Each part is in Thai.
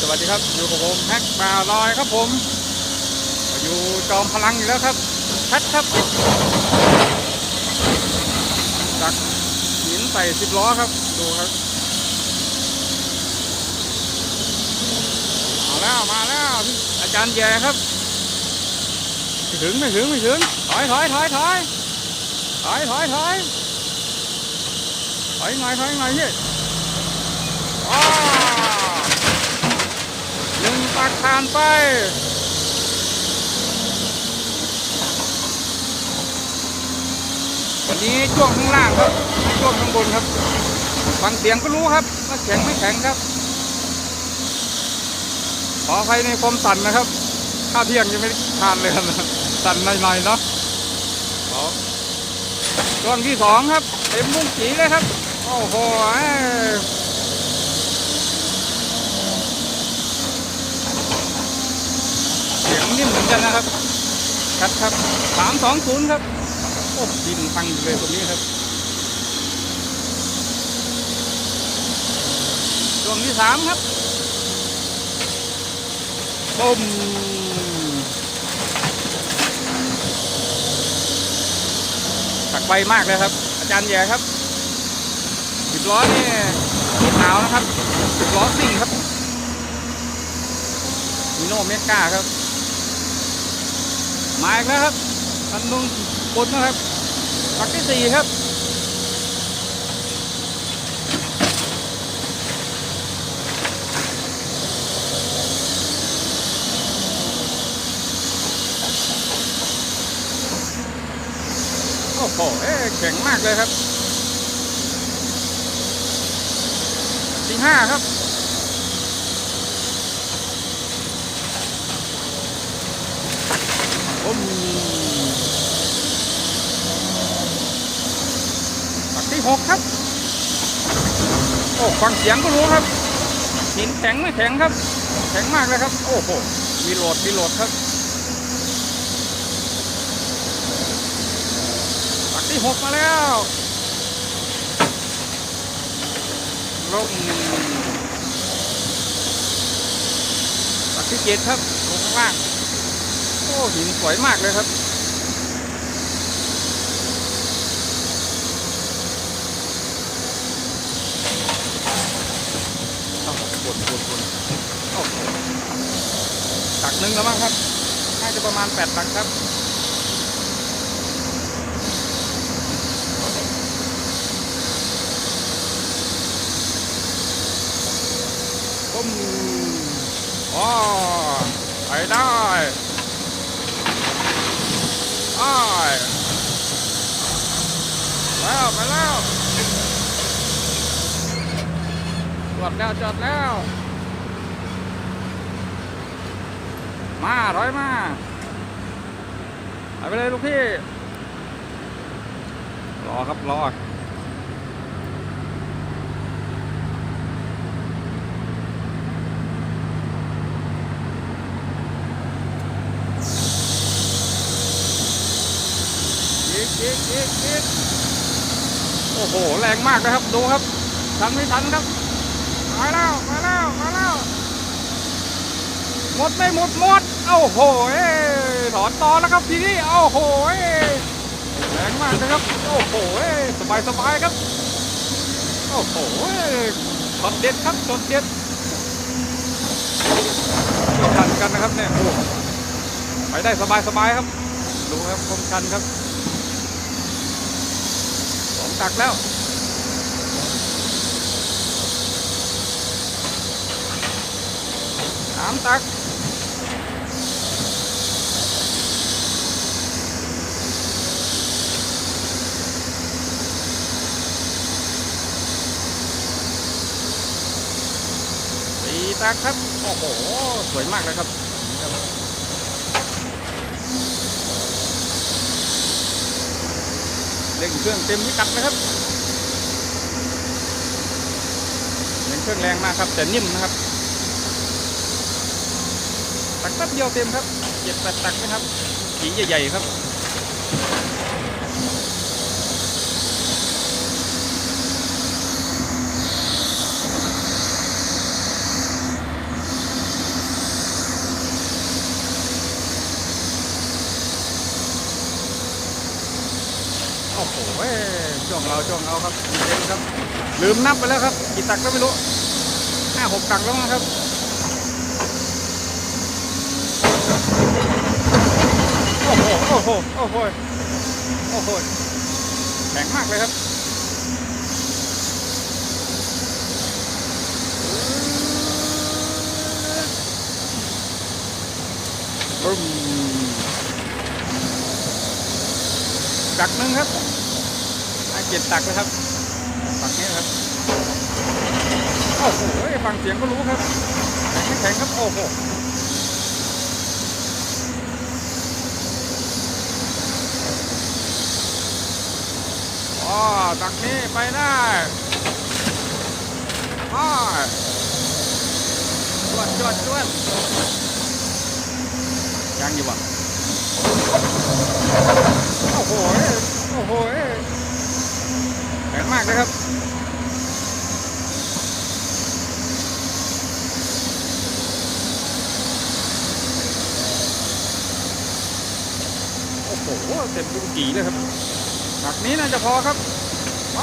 สวัสดีครับ อยู่กับผมแพ็กบาลอยครับผม อยู่จอมพลังอยู่แล้วครับชัดครับจากหินใส่สิบล้อครับ ดูครับ มาแล้วมาแล้วอาจารย์แย่ครับ ถึงไม่ถึงไม่ถึงถอยถอยถอยถอยถอยถอยถอยถอยหน่อยถอยหน่อยพี่อ้าหนึ่ง ปักผ่านไปวันนี้ช่วงข้างล่างครับไม่ช่วงข้างบนครับฟังเสียงก็รู้ครับว่าแข็งไม่แข็งครับ ขออภัยในความสั่นนะครับข้าวเที่ยงยังไม่ทานเลยครับสั่นหน่อยๆเนาะขอช่วงที่สองครับเต็มมุ้งจีเลยครับโอ้โห เสียงนิ่มเหมือนกันนะครับครับครับสามสองศูนย์ครับโอ้ดินพังอยู่เลยตรงนี้ครับช่วงที่สามครับปุ้มตักใบมากเลยครับ อาจารย์แย่ครับสิบล้อนี่ที่หนาวนะครับสิบล้อซิ่งครับมิโนเมกาครับ มาอีกแล้วครับคันนุ่งบนนะครับปักที่สี่ครับโอ้โหเอ๊ะแข็งมากเลยครับที่ห้าครับ โอ้มปักที่ หกครับ โอ้ฟังเสียงก็รู้ครับ หินแข็งไม่แข็งครับ แข็งมากเลยครับ โอ้โหมีโหลดมีโหลดครับปักที่หกมาแล้วลงปักที่เจ็ดครับลงข้างล่าง โอ้หินสวยมากเลยครับ เอาป วดปวดปวดโอ้โหตักหนึ่งแล้วมั้งครับ น่าจะประมาณแปดตักครับปุ้มอ๋อไปได้ไปแล้วไปแล้วจ อดแล้วจอดแล้ว มาร้อยมาไปเลยลูกพี่ รอครับรออีกอีกอีกอีกโอ้โห แรงมากนะครับ ดูครับ ทันไม่ทันครับ มาแล้วมาแล้วมาแล้วหมดไม่หมดหมดโอ้โหเอ้ยถอนตอแล้วครับทีนี้โอ้โหเอ้ยแรงมากนะครับโอ้โหเอ้สบายสบายครับโอ้โหเอ้ยช็อตเด็ดครับช็อตเด็ดไม่ทันกันนะครับเนี่ยโอ้ไปได้สบายสบายครับดูครับคมชันครับสองตักแล้วามตัก สี่ตักครับ โอ้โห สวยมากเลยครับเร่งเครื่องเต็มพิกัดนะครับเร่งเครื่องแรงมากครับ แต่นิ่มนะครับ ตักแป๊บเดียวเต็มครับเจ็ดแปดตักนะครับขีใหญ่ๆครับโอ้โหจ้องเราจ้องเราครับเต็มครับ ลืมนับไปแล้วครับ กี่ตักก็ไม่รู้ห้าหกตักแล้วนะครับ โหโอ้โห โอ้โห โอ้โห แข็งมากเลยครับบึ้มตักหนึ่งครับให้เจ็ดตักนะครับตักนี้ครับ โอ้โห ฟังเสียงก็รู้ครับ แข็งไม่แข็งครับ โอ้โห อ๋อตักนี้ไปได้อ๋อจวดจวดจวดยังอยู่บ่โอ้โหโอ้โหแข็งมากเลยครับโอ้โหเต็มทุกจีเลยครับ ตักนี้น่าจะพอครับไป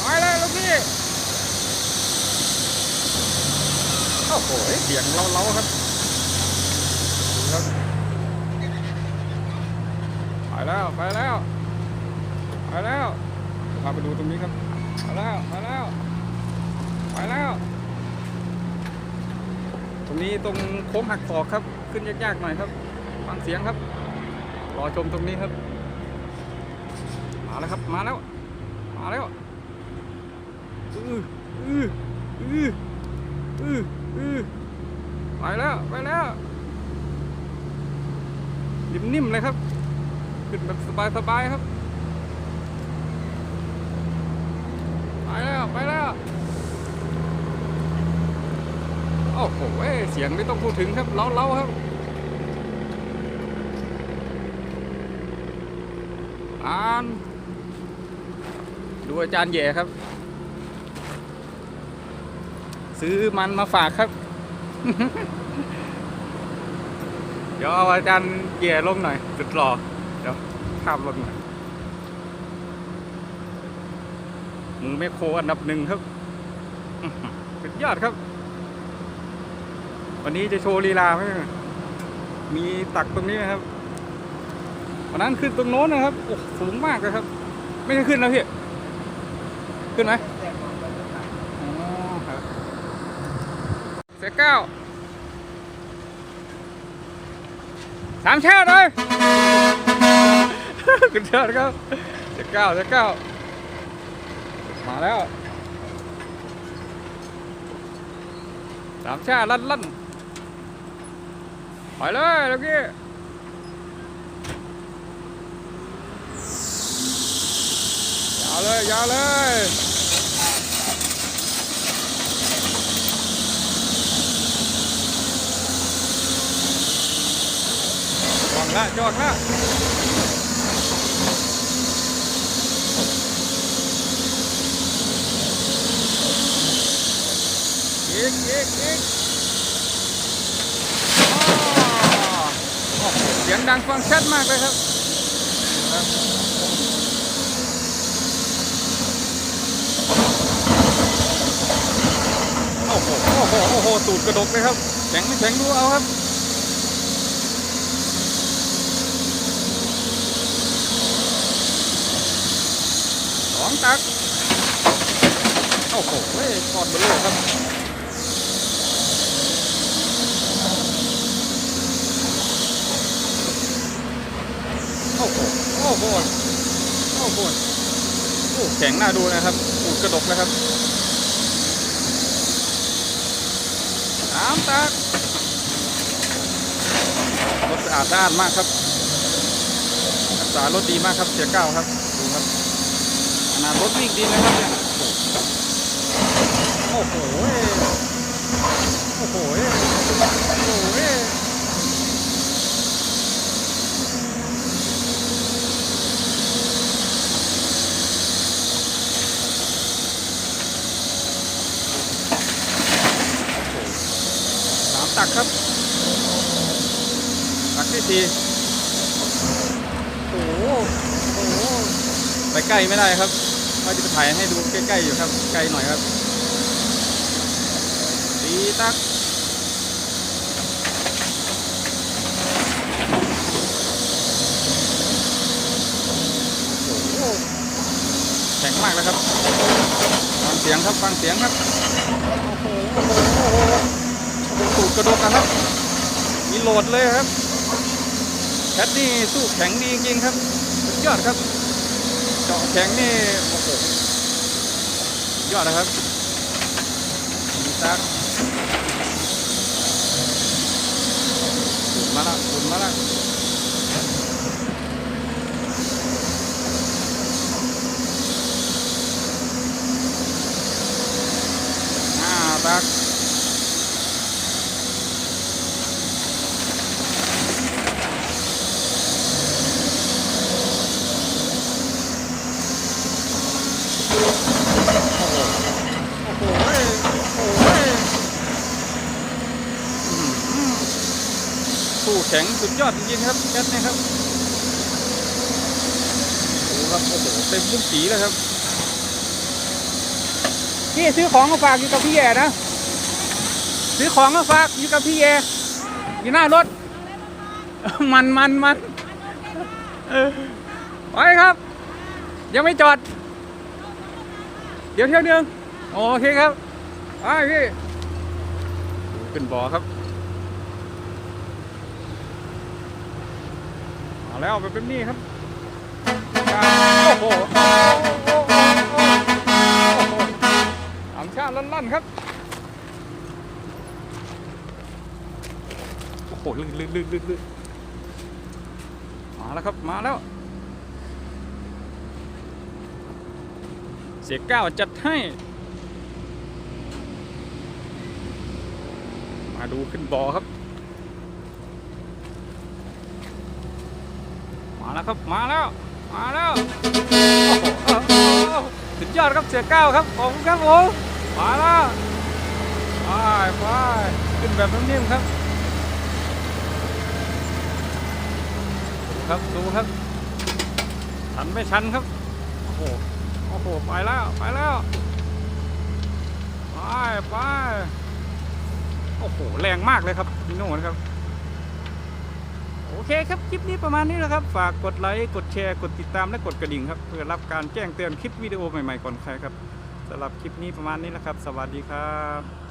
ไปเลยลูกพี่โอ้โหเสียงเล้าๆครับดูครับไปแล้วไปแล้วไปแล้วพาไปดูตรงนี้ครับไปแล้วไปแล้วไปแล้วตรงนี้ตรงโค้งหักศอกครับ ขึ้นยากๆหน่อยครับฟังเสียงครับ รอชมตรงนี้ครับ มาแล้วครับ มาแล้ว มาแล้วอืออืออืออืออือไปแล้ว ไปแล้ว นิ่มๆเลยครับ ขึ้นแบบสบายๆครับ ไปแล้ว ไปแล้วโอ้โหเอ้ยเสียงไม่ต้องพูดถึงครับ เล้าๆครับ อ่าน ดูอาจารย์แย่ครับ ซื้อมันมาฝากครับ เดี๋ยวเอาอาจารย์แย่ลงหน่อยสุดหล่อเดี๋ยวภาพลงหน่อยมือแม่โคอันดับหนึ่งครับสุดยอดครับ วันนี้จะโชว์ลีลาไหมมีตักตรงนี้นะครับ วันนั้นขึ้นตรงโน้นนะครับโอ้สูงมากเลยครับ ไม่ได้ขึ้นแล้วพี่ ขึ้นไหมอ๋อครับเสียเก้าสามชาเลยขึ้นเชิดครับเสียเก้าเสียเก้ามาแล้วสามชาลั่นลั่นไปเลยเมื่อกี้ ยาเลยยาวเลยจองละจองละอีกอีกอีกอ๋อโอ้โหเสียงดังฟังชัดมากเลยครับโอ้โห โอ้โห โอ้โห ตูดกระดกเลยครับ แข็งไม่แข็งดูเอาครับสองตักโอ้โหเฮ้ยกอดเบลโลครับโอ้โหโอ้โหโอ้โหโอ้แข็งน่าดูนะครับ อูดกระดกนะครับามตารถสะอาดสะอาดมากครับรักษารถดีมากครับเสียเก้าครับดูครับขนาดรถวิ่งดีนะครับเนี่ยโอ้โหโอ้โหโอ้โห สาม ทีโหโอ้โหไปใกล้ไม่ได้ครับว่าจะไปถ่ายให้ดูใกล้ๆอยู่ครับ ไกลหน่อยครับตีตักแข็งมากเลยครับฟังเสียงครับฟังเสียงครับโอ้โหโอ้โหโอ้โหโอ้โหตูดกระดกนะครับ มีโหลดเลยครับ แคทนี่สู้แข็งดีจริงครับสุดยอดครับเจาะแข็งนี่โอ้โหยอดนะครับมีตักมาละฝุ่นมาละอ่าตัก โอ้โห โอ้โห โอ้โหอื้อหือสู้แข็งสุดยอดจริงๆครับแคทนี่ยครับโอ้โหครับโอ้โหเต็มลูกสีแล้วครับพี่ซื้อของมาฝากอยู่กับพี่แย่นะ ซื้อของมาฝากอยู่กับพี่แย่อยู่หน้ารถ มันมันมันไปครับ ยังไม่จอด เดี๋ยวเที่ยวเดืองโอเคครับไปพี่ขึ้นบ่อครับ มา แล้วไปเป็นนี่ครับโอ้โหสามชาติลั่นๆครับ โอ้โหลื่นลื่นลื่นลื่นลื่นมาแล้วครับ มาแล้ว เสียก้าวจัดให้ มาดูขึ้นบอครับ มา แล้วครับมาแล้ว มาแล้วสุดยอดครับเสียก้าวครับขอบคุณครับผมมาแล้วไปไปขึ้นแบบนิ่มๆครับครับดูครับชันไม่ชันครับโอ้โหโอ้โหไปแล้วไปแล้วไปไปโอ้โหแรงมากเลยครับพี่โน่นะครับ โอเคครับ คลิปนี้ประมาณนี้แล้วครับ ฝากกดไลค์ กดแชร์ กดติดตาม และกดกระดิ่งครับ เพื่อรับการแจ้งเตือนคลิปวิดีโอใหม่ๆก่อนใครครับสำหรับคลิปนี้ประมาณนี้แล้วครับ สวัสดีครับ